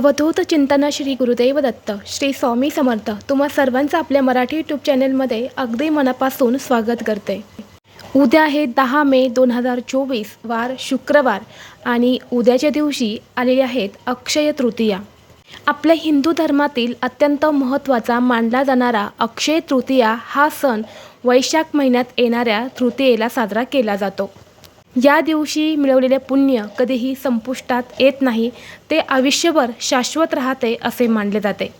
अवधूत चिंतन श्री गुरुदेव दत्त श्री स्वामी समर्थ. तुम्हा सर्वांचं आपल्या मराठी यूट्यूब चॅनलमध्ये अगदी मनापासून स्वागत करते. उद्या आहे दहा मे दोन हजार चोवीस वार शुक्रवार आणि उद्याच्या दिवशी आलेले आहेत अक्षय तृतीया. आपल्या हिंदू धर्मातील अत्यंत महत्त्वाचा मानला जाणारा अक्षय तृतीया हा सण वैशाख महिन्यात येणाऱ्या तृतीयेला साजरा केला जातो. या दिवशी मिळवलेले पुण्य कधीही संपुष्टात येत नाही ते आयुष्यभर शाश्वत राहते असे मानले जाते.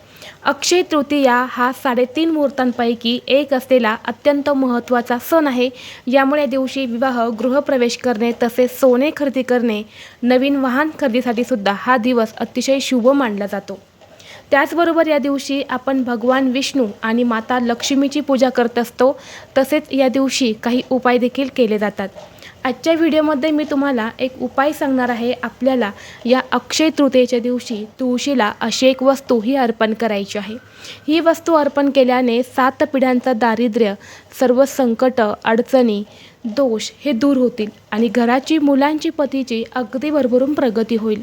अक्षय तृतीया हा साडेतीन मुहूर्तांपैकी एक असलेला अत्यंत महत्त्वाचा सण आहे. यामुळे या दिवशी विवाह गृहप्रवेश करणे तसेच सोने खरेदी करणे नवीन वाहन खरेदीसाठी सुद्धा हा दिवस अतिशय शुभ मानला जातो. त्याचबरोबर या दिवशी आपण भगवान विष्णू आणि माता लक्ष्मीची पूजा करत असतो. तसेच या दिवशी काही उपाय देखील केले जातात. आजच्या व्हिडिओमध्ये मी तुम्हाला एक उपाय सांगणार आहे. आपल्याला या अक्षय तृतीयेच्या दिवशी तुळशीला अशी एक वस्तू ही अर्पण करायची आहे. ही वस्तू अर्पण केल्याने सात पिढ्यांचं दारिद्र्य सर्व संकट अडचणी दोष हे दूर होतील आणि घराची मुलांची पतीची अगदी भरभरून प्रगती होईल.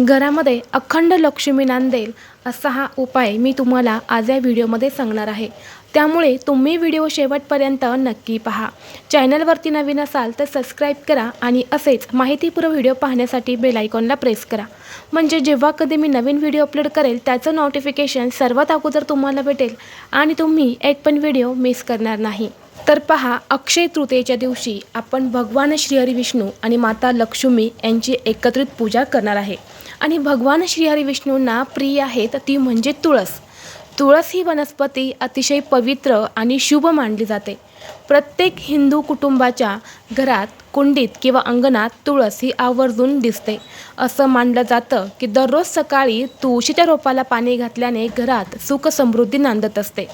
घरामध्ये अखंड लक्ष्मी नांदेल असा हा उपाय मी तुम्हाला आज या व्हिडिओमध्ये सांगणार आहे. त्यामुळे तुम्ही व्हिडिओ शेवटपर्यंत नक्की पहा. चॅनलवरती नवीन असाल तर सबस्क्राईब करा आणि असेच माहितीपूर्व व्हिडिओ पाहण्यासाठी बेल आयकॉनला प्रेस करा. म्हणजे जेव्हा कधी मी नवीन व्हिडिओ अपलोड करेल त्याचं नोटिफिकेशन सर्वात अगोदर तुम्हाला भेटेल आणि तुम्ही एक पण व्हिडिओ मिस करणार नाही. तर पहा अक्षय तृतीयेच्या दिवशी आपण भगवान श्रीहरी विष्णू आणि माता लक्ष्मी यांची एकत्रित पूजा करणार आहे. आणि भगवान श्रीहरी विष्णूंना प्रिय आहेत ती म्हणजे तुळस. तुळस ही वनस्पती अतिशय पवित्र आणि शुभ मानली जाते. प्रत्येक हिंदू कुटुंबाच्या घरात कुंडीत किंवा अंगणात तुळस ही आवर्जून दिसते. असं मानलं जातं की दररोज सकाळी तुळशीच्या रोपाला पाणी घातल्याने घरात सुख समृद्धी नांदत असते.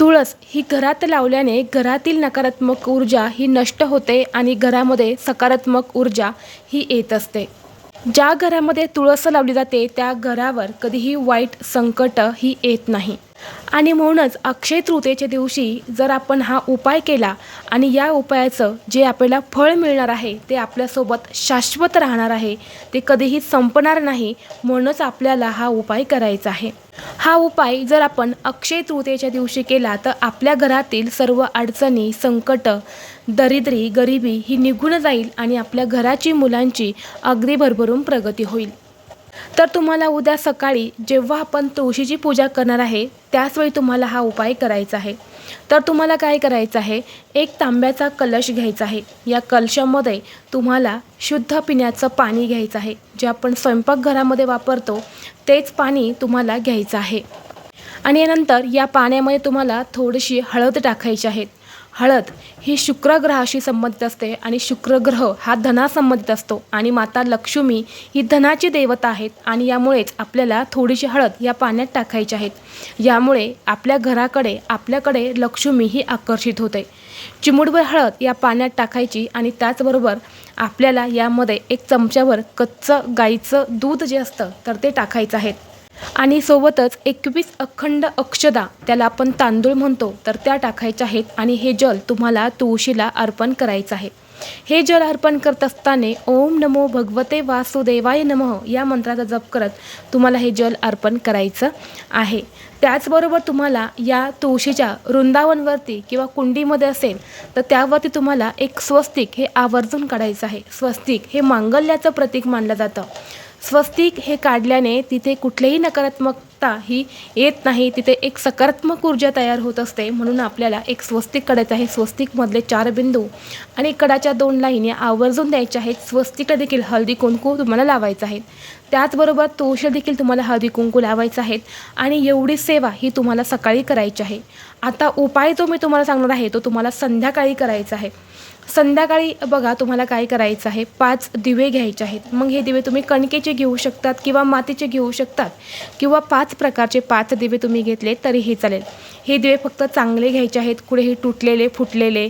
तुळस ही घरात लावल्याने घरातील नकारात्मक ऊर्जा ही नष्ट होते आणि घरामध्ये सकारात्मक ऊर्जा ही येत असते. ज्या घरामध्ये तुळस लावली जाते त्या घरावर कधीही वाईट संकट ही येत नाही. आणि म्हणूनच अक्षय तृतीयेच्या दिवशी जर आपण हा उपाय केला आणि या उपायाचं जे आपल्याला फळ मिळणार आहे ते आपल्यासोबत शाश्वत राहणार आहे ते कधीही संपणार नाही म्हणूनच आपल्याला हा उपाय करायचा आहे. हा उपाय जर आपण अक्षय तृतीयेच्या दिवशी केला तर आपल्या घरातील सर्व अडचणी संकट दरिद्री गरिबी ही निघून जाईल आणि आपल्या घराची मुलांची अगदी भरभरून प्रगती होईल. तर तुम्हाला उद्या सकाळी जेव्हा आपण तुळशीची पूजा करणार आहे त्याचवेळी तुम्हाला हा उपाय करायचा आहे. तर तुम्हाला काय करायचं आहे? एक तांब्याचा कलश घ्यायचा आहे. या कलशामध्ये तुम्हाला शुद्ध पिण्याचं पाणी घ्यायचं आहे. जे आपण स्वयंपाकघरामध्ये वापरतो तेच पाणी तुम्हाला घ्यायचं आहे. आणि यानंतर या पाण्यामध्ये तुम्हाला थोडीशी हळद टाकायची आहे. हळद ही शुक्रग्रहाशी संबंधित असते आणि शुक्रग्रह हा धनासंबंधित असतो आणि माता लक्ष्मी ही धनाची देवता आहेत आणि यामुळेच आपल्याला थोडीशी हळद या पाण्यात टाकायची आहेत. यामुळे आपल्या घराकडे आपल्याकडे लक्ष्मी ही आकर्षित होते. चिमुडभर हळद या पाण्यात टाकायची आणि त्याचबरोबर आपल्याला यामध्ये एक चमच्यावर कच्चं गाईचं दूध जे असतं तर ते टाकायचं आहे. आणि सोबतच एकवीस अखंड अक्षदा त्याला आपण तांदूळ म्हणतो तर त्या टाकायच्या आहेत आणि हे जल तुम्हाला तुळशीला अर्पण करायचं आहे. हे जल अर्पण करत असताना ओम नमो भगवते वासुदेवाय नमः या मंत्राचा जप करत तुम्हाला हे जल अर्पण करायचं आहे. त्याचबरोबर तुम्हाला या तुळशीच्या वृंदावनवरती किंवा कुंडीमध्ये असेल तर त्यावरती तुम्हाला एक स्वस्तिक हे आवर्जून काढायचं आहे. स्वस्तिक हे मांगल्याचं प्रतीक मानलं जातं. स्वस्तिक हे काढल्याने तिथे कुठलेही नकारात्मकता ही येत नाही. तिथे एक सकारात्मक ऊर्जा तयार होत असते. म्हणून आपल्याला एक स्वस्तिक काढायचं आहे. स्वस्तिकमधले चार बिंदू आणि कडाच्या दोन लाईन या आवर्जून द्यायच्या आहेत. स्वस्तिकला देखील हळदी कुंकू तुम्हाला लावायचं आहे. त्याचबरोबर तुळशी देखील तुम्हाला हळदी कुंकू लावायचं आहेत आणि एवढी सेवा ही तुम्हाला सकाळी करायची आहे. आता उपाय जो मी तुम्हाला सांगणार आहे तो तुम्हाला संध्याकाळी करायचा आहे. संध्याकाळी बघा तुम्हाला काय करायचं आहे. पाच दिवे घ्यायचे आहेत. मग हे दिवे तुम्ही कणकेचे घेऊ शकतात किंवा मातीचे घेऊ शकतात किंवा पाच प्रकारचे पाच दिवे तुम्ही घेतले तरीही चालेल. हे दिवे फक्त चांगले घ्यायचे आहेत कुठेही तुटलेले फुटलेले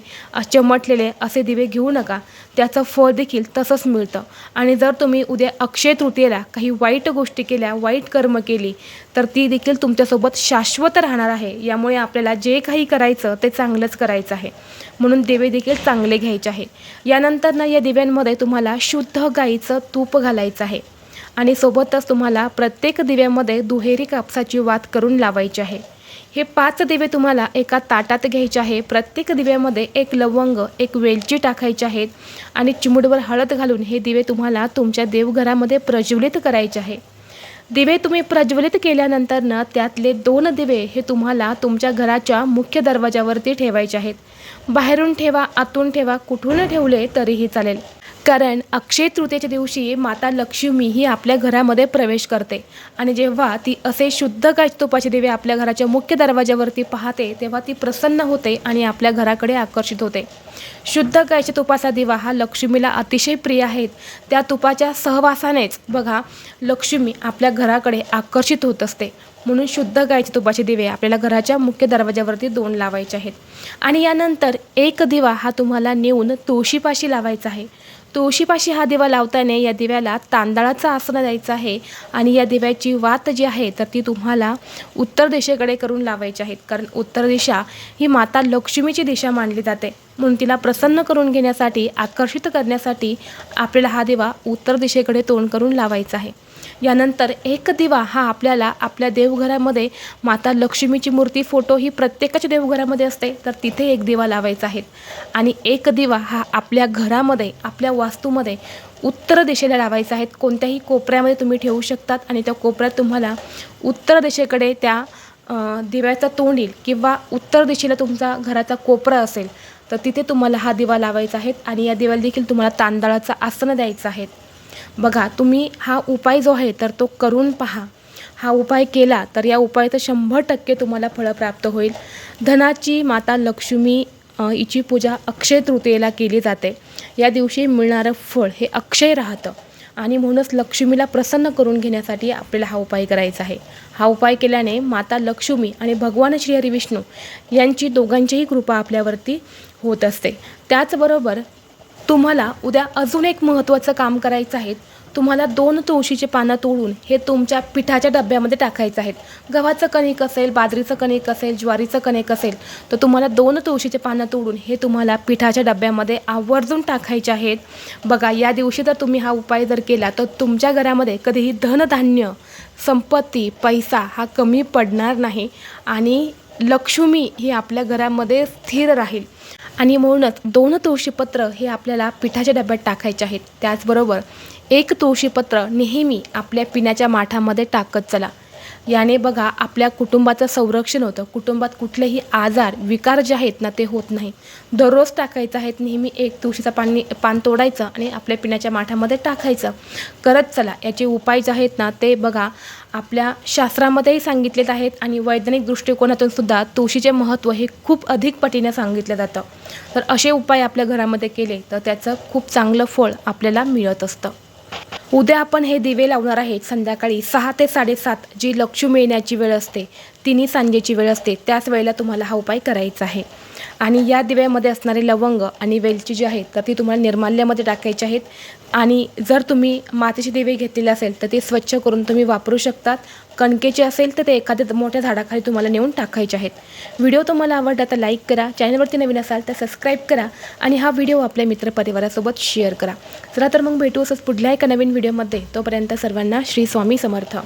चमटलेले असे दिवे घेऊ नका. त्याचं फळ देखील तसंच मिळतं. आणि जर तुम्ही उद्या अक्षय तृतीयेला काही वाईट गोष्टी केल्या वाईट कर्म केली तर ती देखील तुमच्यासोबत शाश्वत राहणार आहे. यामुळे आपल्याला जे काही करायचं ते चांगलंच करायचं आहे. म्हणून दिवे देखील चांगले घ्यायचे आहे यानंतर ना या दिव्यांमध्ये तुम्हाला शुद्ध गाईचं तूप घालायचं आहे. आणि सोबतच तुम्हाला प्रत्येक दिव्यामध्ये दुहेरी कापसाची वात करून लावायची आहे. हे पाच दिवे तुम्हाला एका ताटात घ्यायचे आहे. प्रत्येक दिव्यामध्ये एक लवंग एक वेलची टाकायची आहेत आणि चिमुडवर हळद घालून हे दिवे तुम्हाला तुमच्या देवघरामध्ये प्रज्वलित करायचे आहे. दिवे तुम्ही प्रज्वलित केल्यानंतर ना त्यातले दोन दिवे हे तुम्हाला तुमच्या घराच्या मुख्य दरवाजावरती ठेवायचे आहेत. बाहेरून ठेवा आतून ठेवा कुठून ठेवले तरीही चालेल. कारण अक्षय तृतीयेच्या दिवशी माता लक्ष्मी ही आपल्या घरामध्ये प्रवेश करते. आणि जेव्हा ती असे शुद्ध गाय तुपाचे दिवे आपल्या घराच्या मुख्य दरवाजावरती पाहते तेव्हा ती प्रसन्न होते आणि आपल्या घराकडे आकर्षित होते. शुद्ध गायच्या तुपाचा दिवा हा लक्ष्मीला अतिशय प्रिय आहेत त्या तुपाच्या सहवासानेच बघा लक्ष्मी आपल्या घराकडे आकर्षित होत असते. म्हणून शुद्ध गायचे तुपाचे दिवे आपल्याला घराच्या मुख्य दरवाजावरती दोन लावायचे आहेत. आणि यानंतर एक दिवा हा तुम्हाला नेऊन तुळशीपाशी लावायचा आहे. तुळशीपाशी हा दिवा लावताना या दिव्याला तांदळाचं आसनं द्यायचं आहे. आणि या दिव्याची वात जी आहे तर ती तुम्हाला उत्तर दिशेकडे करून लावायची आहेत कारण उत्तर दिशा ही माता लक्ष्मीची दिशा मानली जाते. म्हणून तिला प्रसन्न करून घेण्यासाठी आकर्षित करण्यासाठी आपल्याला हा दिवा उत्तर दिशेकडे तोंड करून लावायचा आहे. यानंतर एक दिवा हा आपल्याला आपल्या देवघरामध्ये माता लक्ष्मीची मूर्ती फोटो ही प्रत्येकाच्या देवघरामध्ये असते. तर तिथे एक दिवा लावायचा आहे. आणि एक दिवा हा आपल्या घरामध्ये आपल्या वास्तूमध्ये उत्तर दिशेला लावायचा आहे. कोणत्याही कोपऱ्यामध्ये तुम्ही ठेवू शकतात आणि त्या कोपऱ्यात तुम्हाला उत्तर दिशेकडे त्या दिव्याचा तोंड येईल किंवा उत्तर दिशेला तुमचा घराचा कोपरा असेल. तर तिथे तुम्हाला हा दिवा लावायचा आहे आणि या दिवाला देखील तुम्हाला तांदळाचं आसनं द्यायचं आहे. बघा तुम्ही हा उपाय जो आहे तर तो करून पहा. हा उपाय केला तर या उपायाचं शंभर टक्के तुम्हाला फळं प्राप्त होईल. धनाची माता लक्ष्मी हिची पूजा अक्षय तृतीयेला केली जाते. या दिवशी मिळणारं फळ हे अक्षय राहतं. आणि म्हणूनच लक्ष्मीला प्रसन्न करून घेण्यासाठी आपल्याला हा उपाय करायचा आहे. हा उपाय केल्याने माता लक्ष्मी आणि भगवान श्री हरी विष्णू यांची दोघांचीही कृपा आपल्यावरती होत असते. त्याचबरोबर तुम्हाला उद्या अजून एक महत्त्वाचं काम करायचं आहे. तुम्हाला दोन तुळशीचे पानं तोडून हे तुमच्या पिठाच्या डब्यामध्ये टाकायचं आहेत गव्हाचं कणिक असेल बाजरीचं कणिक असेल ज्वारीचं कणिक असेल तर तुम्हाला दोन तुळशीचे पानं तोडून हे तुम्हाला पिठाच्या डब्यामध्ये आवर्जून टाकायचे आहेत. बघा या दिवशी जर तुम्ही हा उपाय जर केला तर तुमच्या घरामध्ये कधीही धनधान्य संपत्ती पैसा हा कमी पडणार नाही आणि लक्ष्मी ही आपल्या घरामध्ये स्थिर राहील. आणि म्हणूनच दोन तुळशीपत्र हे आपल्याला पिठाच्या डब्यात टाकायचे आहेत. त्याचबरोबर एक तुळशीपत्र नेहमी आपल्या पिण्याच्या माठामध्ये टाकत चला. याने बघा आपल्या कुटुंबाचं संरक्षण होतं. कुटुंबात कुठलेही आजार विकार जे आहेत ना ते होत नाही. दररोज टाकायचं आहेत नेहमी एक तुळशीचं पाणी पान तोडायचं आणि आपल्या पिण्याच्या माठामध्ये टाकायचं. करत चला. याचे उपाय जे आहेत ना ते बघा आपल्या शास्त्रामध्येही सांगितलेत आहेत आणि वैज्ञानिक दृष्टिकोनातून सुद्धा तुळशीचे महत्त्व हे खूप अधिक पटीने सांगितलं जातं. तर असे उपाय आपल्या घरामध्ये केले तर त्याचं खूप चांगलं फळ आपल्याला मिळत असतं. उद्या आपण हे दिवे लावणार आहेत. संध्याकाळी सहा ते साडेसात जी लक्ष्मी येण्याची वेळ असते तिन्ही सांजेची वेळ असते. त्याच वेळेला तुम्हाला हा उपाय करायचा आहे. आणि या दिव्यामध्ये असणारे लवंग आणि वेलची जी आहेत तर ती तुम्हाला निर्माल्यामध्ये टाकायची आहेत. आणि जर तुम्ही मातीचे दिवे घेतलेले असेल तर ते स्वच्छ करून तुम्ही वापरू शकतात. कणकेचे असेल तर ते एखाद्या मोठ्या झाडाखाली तुम्हाला नेऊन टाकायचे आहेत. व्हिडिओ तुम्हाला आवडला तर लाईक करा चॅनलवरती नवीन असाल तर सबस्क्राईब करा आणि हा व्हिडिओ आपल्या मित्रपरिवारासोबत शेअर करा. चला तर मग भेटू असंच पुढल्या एका नवीन व्हिडिओमध्ये. तोपर्यंत सर्वांना श्री स्वामी समर्थ.